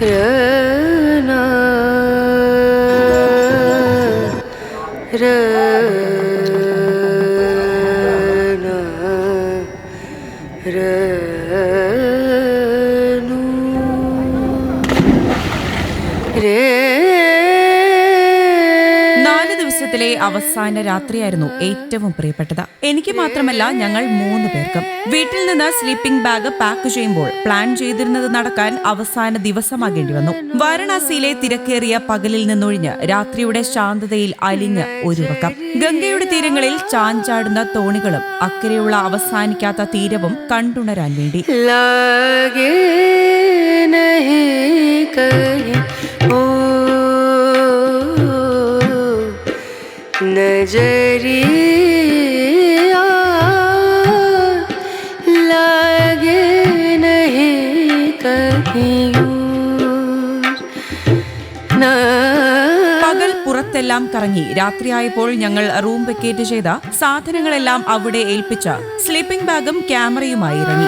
রনা রনা রে ജീവിതത്തിലെ അവസാന രാത്രിയായിരുന്നു ഏറ്റവും പ്രിയപ്പെട്ടത്. എനിക്ക് മാത്രമല്ല ഞങ്ങൾ മൂന്ന് പേർക്കും. വീട്ടിൽ നിന്ന് സ്ലീപ്പിംഗ് ബാഗ് പാക്ക് ചെയ്യുമ്പോൾ പ്ലാൻ ചെയ്തിരുന്നത് നടക്കാൻ അവസാന ദിവസമാകേണ്ടി വന്നു. വാരണാസിയിലെ തിരക്കേറിയ പകലിൽ നിന്നൊഴിഞ്ഞ് രാത്രിയുടെ ശാന്തതയിൽ അലിഞ്ഞ് ഒരുറക്കം. ഗംഗയുടെ തീരങ്ങളിൽ ചാഞ്ചാടുന്ന തോണികളും അക്കരെയുള്ള അവസാനിക്കാത്ത തീരവും കണ്ടുണരാൻ വേണ്ടി. ലഗേ നഹീ नजरिया लागे नहीं कहीं और ना പകൽ പുറത്തെല്ലാം കറങ്ങി രാത്രിയായപ്പോൾ ഞങ്ങൾ റൂം വെക്കേറ്റ് ചെയ്ത സാധനങ്ങളെല്ലാം അവിടെ ഏൽപ്പിച്ച സ്ലീപ്പിംഗ് ബാഗും ക്യാമറയുമായി ഇറങ്ങി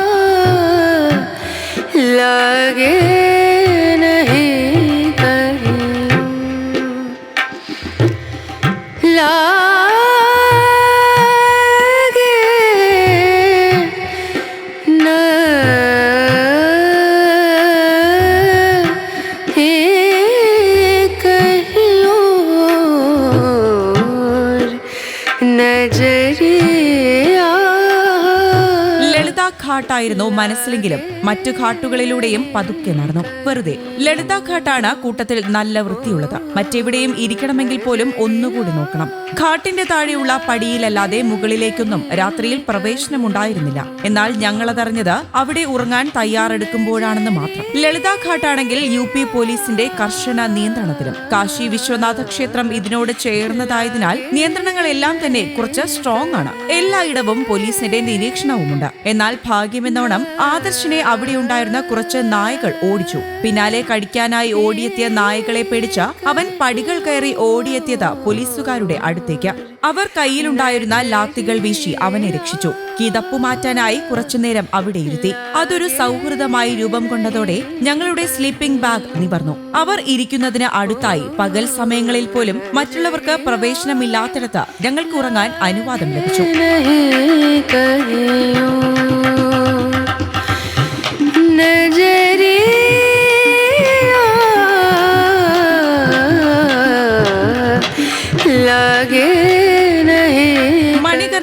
ലളിത ഘാട്ടായിരുന്നു മനസ്സിലെങ്കിലും മറ്റു ഘാട്ടുകളിലൂടെയും പതുക്കെ നടന്നു. വെറുതെ. ലളിത ഘാട്ടാണ് കൂട്ടത്തിൽ നല്ല വൃത്തിയുള്ളത്. മറ്റെവിടെയും ഇരിക്കണമെങ്കിൽ പോലും ഒന്നുകൂടി നോക്കണം. ഘാട്ടിന്റെ താഴെയുള്ള പടിയിലല്ലാതെ മുകളിലേക്കൊന്നും രാത്രിയിൽ പ്രവേശനമുണ്ടായിരുന്നില്ല. എന്നാൽ ഞങ്ങളതറിഞ്ഞത് അവിടെ ഉറങ്ങാൻ തയ്യാറെടുക്കുമ്പോഴാണെന്ന് മാത്രം. ലളിത ഘാട്ടാണെങ്കിൽ യു പി പോലീസിന്റെ കർശന നിയന്ത്രണത്തിലും. കാശി വിശ്വനാഥ ക്ഷേത്രം ഇതിനോട് ചേർന്നതായതിനാൽ നിയന്ത്രണങ്ങളെല്ലാം തന്നെ കുറച്ച് സ്ട്രോങ് ആണ്. എല്ലായിടവും പോലീസിന്റെ നിരീക്ഷണവുമുണ്ട്. എന്നാൽ ഭാഗ്യമെന്നോണം ആദർശിനെ അവിടെ ഉണ്ടായിരുന്ന കുറച്ച് നായകൾ ഓടിച്ചു പിന്നാലെ കടിക്കാനായി ഓടിയെത്തിയ നായകളെ പേടിച്ച അവൻ പടികൾ കയറി ഓടിയെത്തിയത് പോലീസുകാരുടെ അടുത്തേക്ക് അവർ കയ്യിലുണ്ടായിരുന്ന ലാത്തികൾ വീശി അവനെ രക്ഷിച്ചു കിതപ്പു മാറ്റാനായി കുറച്ചുനേരം അവിടെ ഇരുത്തി അതൊരു സൗഹൃദമായി രൂപം കൊണ്ടതോടെ ഞങ്ങളുടെ സ്ലീപ്പിംഗ് ബാഗ് നിവർന്നു അവർ ഇരിക്കുന്നതിന് അടുത്തായി പകൽ സമയങ്ങളിൽ പോലും മറ്റുള്ളവർക്ക് പ്രവേശനമില്ലാത്തിടത്ത് ഞങ്ങൾക്ക് ഉറങ്ങാൻ അനുവാദം ലഭിച്ചു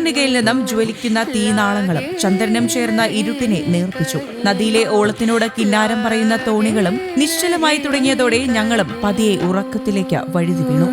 മണികർണികയിൽ നിന്നും ജ്വലിക്കുന്ന തീനാളങ്ങളും ചന്ദ്രനും ചേർന്ന ഇരുട്ടിനെ നേർപ്പിച്ചു. നദിയിലെ ഓളത്തിനോട് കിന്നാരം പറയുന്ന തോണികളും നിശ്ചലമായി തുടങ്ങിയതോടെ ഞങ്ങളും പതിയെ ഉറക്കത്തിലേക്ക് വഴുതി വീണു.